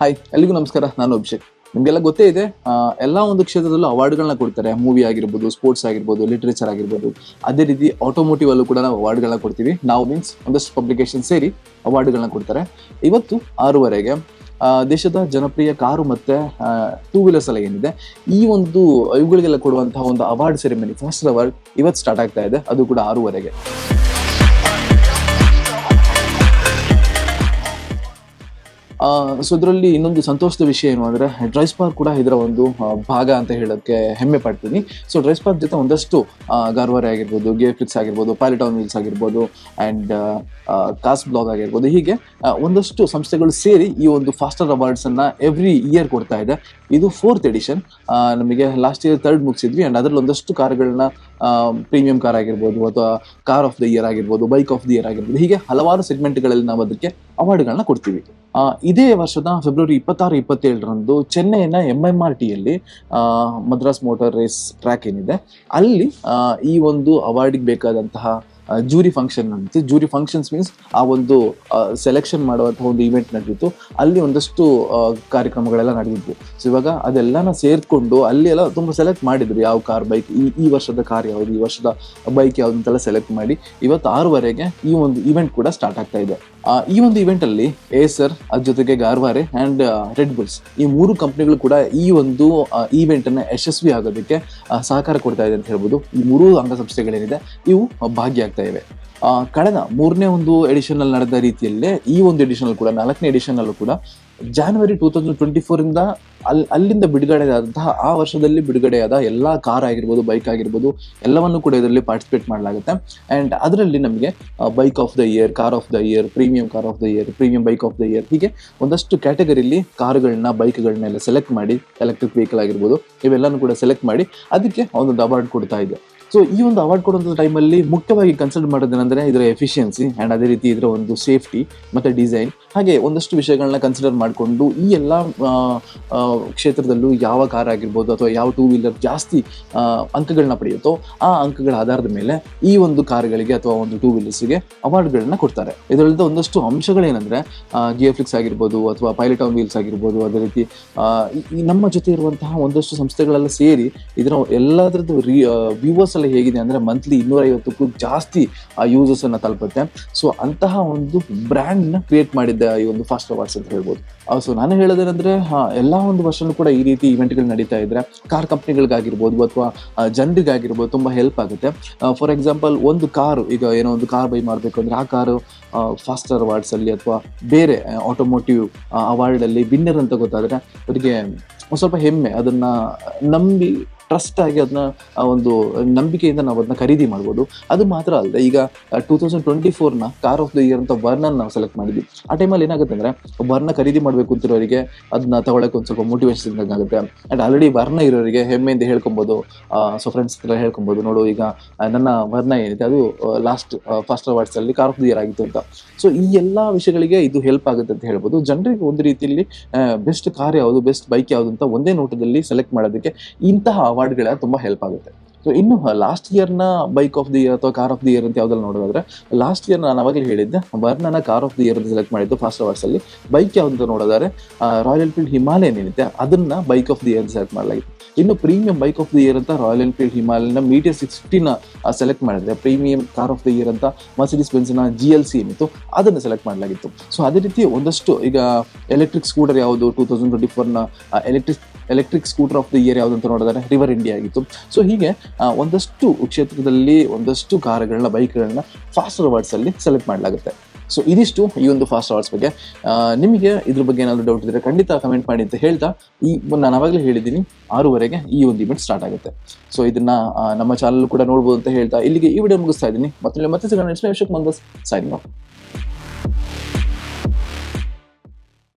Hi ಎಲ್ಲಿಗೂ ನಮಸ್ಕಾರ. ನಾನು ಅಭಿಷೇಕ್. ನಿಮ್ಗೆಲ್ಲ ಗೊತ್ತೇ ಇದೆ ಎಲ್ಲ ಒಂದು ಕ್ಷೇತ್ರದಲ್ಲೂ ಅವಾರ್ಡ್ಗಳನ್ನ ಕೊಡ್ತಾರೆ. ಮೂವಿ ಆಗಿರ್ಬೋದು ಸ್ಪೋರ್ಟ್ಸ್ ಆಗಿರ್ಬೋದು ಲಿಟ್ರೇಚರ್ ಆಗಿರ್ಬೋದು. ಅದೇ ರೀತಿ ಆಟೋಮೋಟಿವ್ ಅಲ್ಲೂ ಕೂಡ ನಾವು ಅವಾರ್ಡ್ಗಳನ್ನ ಕೊಡ್ತೀವಿ. ನಾವು ಮೀನ್ಸ್ ಒಂದಷ್ಟು ಪಬ್ಲಿಕೇಶನ್ ಸೇರಿ ಅವಾರ್ಡ್ಗಳನ್ನ ಕೊಡ್ತಾರೆ. ಇವತ್ತು ಆರೂವರೆಗೆ ದೇಶದ ಜನಪ್ರಿಯ ಕಾರು ಮತ್ತೆ ಟೂ ವೀಲರ್ಸ್ ಎಲ್ಲ ಏನಿದೆ, ಈ ಒಂದು, ಇವುಗಳಿಗೆಲ್ಲ ಕೊಡುವಂತಹ ಒಂದು ಅವಾರ್ಡ್ ಸೆರೆಮನಿ ಫಸ್ಟ್ ಅವಾರ್ಡ್ ಇವತ್ತು ಸ್ಟಾರ್ಟ್ ಆಗ್ತಾ ಇದೆ. ಅದು ಕೂಡ ಆರೂವರೆಗೆ. ಸೊ ಇದರಲ್ಲಿ ಇನ್ನೊಂದು ಸಂತೋಷದ ವಿಷಯ ಏನು ಅಂದರೆ ಡ್ರೈಸ್ ಪಾರ್ಕ್ ಕೂಡ ಇದರ ಒಂದು ಭಾಗ ಅಂತ ಹೇಳೋಕ್ಕೆ ಹೆಮ್ಮೆ ಪಡ್ತೀನಿ. ಸೊ ಡ್ರೈಸ್ ಪಾರ್ಕ್ ಜೊತೆ ಒಂದಷ್ಟು ಗಾರ್ವಾರಿ ಆಗಿರ್ಬೋದು ಗೇಫ್ಲಿಕ್ಸ್ ಫ್ಲಿಕ್ಸ್ ಆಗಿರ್ಬೋದು ಪ್ಯಾಲಿಟಾನ್ ವೀಲ್ಸ್ ಆಗಿರ್ಬೋದು ಆ್ಯಂಡ್ ಕಾಸ್ ಬ್ಲಾಗ್ ಆಗಿರ್ಬೋದು, ಹೀಗೆ ಒಂದಷ್ಟು ಸಂಸ್ಥೆಗಳು ಸೇರಿ ಈ ಒಂದು ಫಾಸ್ಟರ್ ಅವಾರ್ಡ್ಸನ್ನು ಎವ್ರಿ ಇಯರ್ ಕೊಡ್ತಾ ಇದೆ. ಇದು ಫೋರ್ತ್ ಎಡಿಷನ್ ನಮಗೆ ಲಾಸ್ಟ್ ಇಯರ್ ತರ್ಡ್ ಮುಗಿಸಿದ್ವಿ ಆ್ಯಂಡ್ ಅದರಲ್ಲಿ ಒಂದಷ್ಟು ಕಾರುಗಳನ್ನ ಪ್ರೀಮಿಯಂ ಕಾರ್ ಆಗಿರ್ಬೋದು ಅಥವಾ ಕಾರ್ ಆಫ್ ದ ಇಯರ್ ಆಗಿರ್ಬೋದು ಬೈಕ್ ಆಫ್ ದಿ ಇಯರ್ ಆಗಿರ್ಬೋದು, ಹೀಗೆ ಹಲವಾರು ಸೆಗ್ಮೆಂಟ್ಗಳಲ್ಲಿ ನಾವು ಅದಕ್ಕೆ ಅವಾರ್ಡ್ಗಳನ್ನ ಕೊಡ್ತೀವಿ. ಇದೇ ವರ್ಷದ ಫೆಬ್ರವರಿ ಇಪ್ಪತ್ತಾರು, ಇಪ್ಪತ್ತೇಳರಂದು ಚೆನ್ನೈನ ಎಂ ಎಂ ಆರ್ ಟಿಯಲ್ಲಿ ಮದ್ರಾಸ್ ಮೋಟಾರ್ ರೇಸ್ ಟ್ರ್ಯಾಕ್ ಏನಿದೆ. ಅಲ್ಲಿ ಈ ಒಂದು ಅವಾರ್ಡಿಗೆ ಬೇಕಾದಂತಹ ಜೂರಿ ಫಂಕ್ಷನ್ ನಡೆದಿತ್ತು ಜೂರಿ ಫಂಕ್ಷನ್ಸ್ ಮೀನ್ಸ್ ಆ ಒಂದು ಸೆಲೆಕ್ಷನ್ ಮಾಡುವಂತಹ ಒಂದು ಇವೆಂಟ್ ನಡೆದಿತ್ತು ಅಲ್ಲಿ ಒಂದಷ್ಟು ಕಾರ್ಯಕ್ರಮಗಳೆಲ್ಲ ನಡೆದಿದ್ವು. ಸೊ ಇವಾಗ ಅದೆಲ್ಲನ ಸೇರ್ಕೊಂಡು ಅಲ್ಲಿ ಎಲ್ಲ ತುಂಬ ಸೆಲೆಕ್ಟ್ ಮಾಡಿದ್ರು. ಯಾವ ಕಾರ್ ಬೈಕ್ ಈ ಈ ವರ್ಷದ ಕಾರ್ ಯಾವುದು, ಈ ವರ್ಷದ ಬೈಕ್ ಯಾವ್ದು ಅಂತೆಲ್ಲ ಸೆಲೆಕ್ಟ್ ಮಾಡಿ ಇವತ್ತು ಆರೂವರೆಗೆ ಈ ಒಂದು ಇವೆಂಟ್ ಕೂಡ ಸ್ಟಾರ್ಟ್ ಆಗ್ತಾ ಇದೆ. ಈ ಒಂದು ಇವೆಂಟ್ ಅಲ್ಲಿ ಏಸರ್ ಅದ್ರ ಜೊತೆಗೆ ಗಾರ್ವಾರೆ ಅಂಡ್ ರೆಡ್ ಬುಲ್ಸ್ ಈ ಮೂರು ಕಂಪ್ನಿಗಳು ಕೂಡ ಈ ಒಂದು ಈವೆಂಟ್ ಅನ್ನ ಯಶಸ್ವಿ ಆಗೋದಕ್ಕೆ ಸಹಕಾರ ಕೊಡ್ತಾ ಇದೆ ಅಂತ ಹೇಳ್ಬೋದು. ಈ ಮೂರು ಅಂಗಸಂಸ್ಥೆಗಳೇನಿದೆ, ಇವು ಭಾಗಿಯಾಗ್ತಾ ಇವೆ. ಕಳೆದ ಮೂರನೇ ಒಂದು ಎಡಿಷನ್ ಅಲ್ಲಿ ನಡೆದ ರೀತಿಯಲ್ಲೇ ಈ ಒಂದು ಎಡಿಷನ್ ಕೂಡ, ನಾಲ್ಕನೇ ಎಡಿಷನ್ ಅಲ್ಲೂ ಕೂಡ January two thousand twenty four ಇಂದ ಅಲ್ಲಿ ಅಲ್ಲಿಂದ ಬಿಡುಗಡೆಯಾದಂತಹ ಆ ವರ್ಷದಲ್ಲಿ ಬಿಡುಗಡೆಯಾದ ಎಲ್ಲ ಕಾರ್ ಆಗಿರ್ಬೋದು ಬೈಕ್ ಆಗಿರ್ಬೋದು, ಎಲ್ಲವನ್ನು ಕೂಡ ಇದರಲ್ಲಿ ಪಾರ್ಟಿಸಿಪೇಟ್ ಮಾಡಲಾಗುತ್ತೆ. ಆ್ಯಂಡ್ ಅದರಲ್ಲಿ ನಮಗೆ bike of the year car of the year premium car of the year premium bike of the year ಹೀಗೆ ಒಂದಷ್ಟು ಕ್ಯಾಟಗರಿಲಿ ಕಾರ್ಗಳನ್ನ ಬೈಕ್ಗಳನ್ನೆಲ್ಲ ಸೆಲೆಕ್ಟ್ ಮಾಡಿ ಎಲೆಕ್ಟ್ರಿಕ್ ವೆಹಿಕಲ್ ಆಗಿರ್ಬೋದು, ಇವೆಲ್ಲನೂ ಕೂಡ ಸೆಲೆಕ್ಟ್ ಮಾಡಿ, ಅದಕ್ಕೆ ಒಂದು ಅವಾರ್ಡ್ ಕೊಡ್ತಾ ಇದೆ ಸೊ ಈ ಒಂದು ಅವಾರ್ಡ್ ಕೊಡುವಂಥ ಟೈಮಲ್ಲಿ ಮುಖ್ಯವಾಗಿ ಕನ್ಸಿಡರ್ ಮಾಡೋದೇನೆಂದ್ರೆ ಇದರ ಎಫಿಷಿಯನ್ಸಿ ಆ್ಯಂಡ್ ಅದೇ ರೀತಿ ಇದರ ಒಂದು ಸೇಫ್ಟಿ ಮತ್ತು ಡಿಸೈನ್ ಹಾಗೆ ಒಂದಷ್ಟು ವಿಷಯಗಳನ್ನ ಕನ್ಸಿಡರ್ ಮಾಡಿಕೊಂಡು ಈ ಎಲ್ಲ ಕ್ಷೇತ್ರದಲ್ಲೂ ಯಾವ ಕಾರ್ ಆಗಿರ್ಬೋದು ಅಥವಾ ಯಾವ ಟೂ ವೀಲರ್ ಜಾಸ್ತಿ ಅಂಕಗಳನ್ನ ಪಡೆಯುತ್ತೋ ಆ ಅಂಕಗಳ ಆಧಾರದ ಮೇಲೆ ಈ ಒಂದು ಕಾರ್ಗಳಿಗೆ ಅಥವಾ ಒಂದು ಟೂ ವೀಲರ್ಸ್ಗೆ ಅವಾರ್ಡ್ಗಳನ್ನ ಕೊಡ್ತಾರೆ. ಇದರಲ್ಲಿ ಒಂದಷ್ಟು ಅಂಶಗಳೇನೆಂದ್ರೆ ಜಿಯೋಫ್ಲಿಕ್ಸ್ ಫ್ಲಿಕ್ಸ್ ಆಗಿರ್ಬೋದು ಅಥವಾ ಪೈಲಟ್ ಆನ್ ವೀಲ್ಸ್ ಆಗಿರ್ಬೋದು, ಅದೇ ರೀತಿ ನಮ್ಮ ಜೊತೆ ಇರುವಂತಹ ಒಂದಷ್ಟು ಸಂಸ್ಥೆಗಳೆಲ್ಲ ಸೇರಿ ಇದರ ಎಲ್ಲದರದ್ದು ರೀ ವ್ಯೂವರ್ಸ್ ಎಲ್ಲ ಹೇಗಿದೆ ಅಂದ್ರೆ ಮಂತ್ಲಿ ಇನ್ನೂರೈವತ್ತಕ್ಕೂ ಜಾಸ್ತಿ ಆ ಅನ್ನ ತಲುಪುತ್ತೆ. ಸೊ ಅಂತಹ ಒಂದು ಬ್ರ್ಯಾಂಡ್ನ ಕ್ರಿಯೇಟ್ ಮಾಡಿದ್ದ ಈ ಒಂದು ಫಾಸ್ಟ್ ಅವಾರ್ಡ್ಸ್ ಅಂತ ಹೇಳ್ಬೋದು. ಸೊ ನಾನು ಹೇಳೋದೇನೆಂದರೆ ಎಲ್ಲಾ ಒಂದು ವರ್ಷನೂ ಕೂಡ ಈ ರೀತಿ ಇವೆಂಟ್ಗಳು ನಡೀತಾ ಇದ್ದರೆ ಕಾರ್ ಕಂಪ್ನಿಗಳಿಗಾಗಿರ್ಬೋದು ಅಥವಾ ಜನರಿಗಾಗಿರ್ಬೋದು ತುಂಬಾ ಹೆಲ್ಪ್ ಆಗುತ್ತೆ. ಫಾರ್ ಎಕ್ಸಾಂಪಲ್ ಒಂದು ಕಾರು ಈಗ ಏನೋ ಒಂದು ಕಾರ್ ಬೈ ಮಾಡಬೇಕು ಅಂದ್ರೆ ಆ ಕಾರು ಫಾಸ್ಟರ್ ಅವಾರ್ಡ್ಸ್ ಅಲ್ಲಿ ಅಥವಾ ಬೇರೆ ಆಟೋಮೋಟಿವ್ ಅವಾರ್ಡ್ ಅಲ್ಲಿ ವಿನ್ನರ್ ಅಂತ ಗೊತ್ತಾದ್ರೆ, ಅವರಿಗೆ ಒಂದು ಸ್ವಲ್ಪ ಹೆಮ್ಮೆ. ಅದನ್ನ ನಂಬಿ ಟ್ರಸ್ಟ್ ಆಗಿ ಅದನ್ನ ಒಂದು ನಂಬಿಕೆಯಿಂದ ನಾವು ಅದನ್ನ ಖರೀದಿ ಮಾಡ್ಬೋದು. ಅದು ಮಾತ್ರ ಅಲ್ಲದೆ ಈಗ ಟೂ ತೌಸಂಡ್ ಟ್ವೆಂಟಿ ಫೋರ್ನ ಕಾರ್ ಆಫ್ ದ ಇಯರ್ ಅಂತ ವರ್ನ ನಾವು ಸೆಲೆಕ್ಟ್ ಮಾಡಿದ್ವಿ. ಆ ಟೈಮಲ್ಲಿ ಏನಾಗುತ್ತೆ ಅಂದ್ರೆ ವರ್ನ ಖರೀದಿ ಮಾಡಬೇಕು ಅಂತಿರೋರಿಗೆ ಅದನ್ನ ತಗೊಳಕ್ಕೆ ಒಂದು ಸ್ವಲ್ಪ ಮೋಟಿವೇಶನ್ ಆಗುತ್ತೆ ಅಂಡ್ ಆಲ್ರೆಡಿ ವರ್ನ ಇರೋರಿಗೆ ಹೆಮ್ಮೆಯಿಂದ ಹೇಳ್ಕೊಬೋದು. ಸೊ ಫ್ರೆಂಡ್ಸ್ ಹತ್ರ ಹೇಳ್ಕೊಬೋದು, ನೋಡು ಈಗ ನನ್ನ ವರ್ನ ಏನಿದೆ, ಅದು ಲಾಸ್ಟ್ ಫಸ್ಟ್ ಅವಾರ್ಡ್ಸ್ ಅಲ್ಲಿ ಕಾರ್ ಆಫ್ ದ ಇಯರ್ ಆಗಿತ್ತು ಅಂತ. ಸೊ ಈ ಎಲ್ಲಾ ವಿಷಯಗಳಿಗೆ ಇದು ಹೆಲ್ಪ್ ಆಗುತ್ತೆ ಅಂತ ಹೇಳ್ಬೋದು. ಜನರಿಗೆ ಒಂದು ರೀತಿಯಲ್ಲಿ ಬೆಸ್ಟ್ ಕಾರ್ ಯಾವುದು ಬೆಸ್ಟ್ ಬೈಕ್ ಯಾವುದು ಅಂತ ಒಂದೇ ನೋಟದಲ್ಲಿ ಸೆಲೆಕ್ಟ್ ಮಾಡೋದಕ್ಕೆ ಇಂತಹ ಅವಾರ್ಡ್ಗಳ ತುಂಬಾ ಹೆಲ್ಪ್ ಆಗುತ್ತೆ. ಸೊ ಇನ್ನು ಲಾಸ್ಟ್ ಇಯರ್ನ ಬೈಕ್ ಆಫ್ ದಿ ಇಯರ್ ಅಥವಾ ಕಾರ್ ಆಫ್ ದಿ ಇಯರ್ ಅಂತ ಯಾವ್ದ್ರಲ್ಲಿ ನೋಡೋದಾದ್ರೆ ಲಾಸ್ಟ್ ಇಯರ್ ನಾನು ಅವಾಗಲೇ ಹೇಳಿದ್ದೆ, ವರ್ಣನ ಕಾರ್ ಆಫ್ ದಿ ಇಯರ್ ಅಂತ ಸೆಲೆಕ್ಟ್ ಮಾಡಿದ್ದು ಫಾಸ್ಟ್ ಅವಾರ್ಡ್ಸ್ ಅಲ್ಲಿ. ಬೈಕ್ ಯಾವ್ದು ಅಂತ ನೋಡೋದಾದ್ರೆ ರಾಯಲ್ ಎನ್ಫೀಲ್ಡ್ ಹಿಮಾಲಯನ್ ಏನಿದೆ, ಅದನ್ನ bike of the year select ಮಾಡಲಾಗಿತ್ತು ಇನ್ನು premium bike of the year ಅಂತ ರಾಯಲ್ ಎನ್ಫೀಲ್ಡ್ ಹಿಮಾಲಯನ ಮೀಟಿಯರ್ ಸಿಕ್ಸ್ಟಿನ ಸೆಲೆಕ್ಟ್ ಮಾಡಿದ್ರೆ premium car of the year ಅಂತ ಮರ್ಸಿಡಿಸ್ ಬೆನ್ಸ್ನ ಜಿ ಎಲ್ ಸಿ ಏನಿತ್ತು, ಅದನ್ನು ಸೆಲೆಕ್ಟ್ ಮಾಡಲಾಗಿತ್ತು. ಸೊ ಅದೇ ರೀತಿ ಒಂದಷ್ಟು ಈಗ ಎಲೆಕ್ಟ್ರಿಕ್ ಸ್ಕೂಟರ್ ಯಾವುದು two thousand twenty ಫೋರ್ನ electric electric scooter of the year ಯಾವುದು ಅಂತ ನೋಡಿದ್ರೆ ರಿವರ್ ಇಂಡಿಯಾ ಆಗಿತ್ತು. ಸೊ ಹೀಗೆ ಒಂದಷ್ಟು ಕ್ಷೇತ್ರದಲ್ಲಿ ಒಂದಷ್ಟು ಕಾರುಗಳನ್ನ ಬೈಕ್ಗಳನ್ನ ಫಾಸ್ಟ್ ಅವಾರ್ಡ್ಸಲ್ಲಿ ಸೆಲೆಕ್ಟ್ ಮಾಡಲಾಗುತ್ತೆ. ಸೊ ಇದಿಷ್ಟು ಈ ಒಂದು ಫಾಸ್ಟ್ ಅವಾರ್ಡ್ಸ್ ಬಗ್ಗೆ. ನಿಮಗೆ ಇದ್ರ ಬಗ್ಗೆ ಏನಾದರೂ ಡೌಟ್ ಇದ್ರೆ ಖಂಡಿತ ಕಮೆಂಟ್ ಮಾಡಿ ಅಂತ ಹೇಳ್ತಾ, ಈ ನಾನು ಅವಾಗಲೇ ಹೇಳಿದ್ದೀನಿ, ಆರೂವರೆಗೆ ಈ ಒಂದು ಇವೆಂಟ್ ಸ್ಟಾರ್ಟ್ ಆಗುತ್ತೆ. ಸೊ ಇದನ್ನ ನಮ್ಮ ಚಾನಲ್ ಕೂಡ ನೋಡ್ಬೋದು ಅಂತ ಹೇಳ್ತಾ, ಇಲ್ಲಿಗೆ ಈ ವಿಡಿಯೋ ಮುಗಿಸ್ತಾ ಇದ್ದೀನಿ. ಮತ್ತೆ ಮತ್ತೆ ಸಿಗೋಣ ನೆಕ್ಸ್ಟ್ ಸೈನಿಂಗ್ ಆಫ್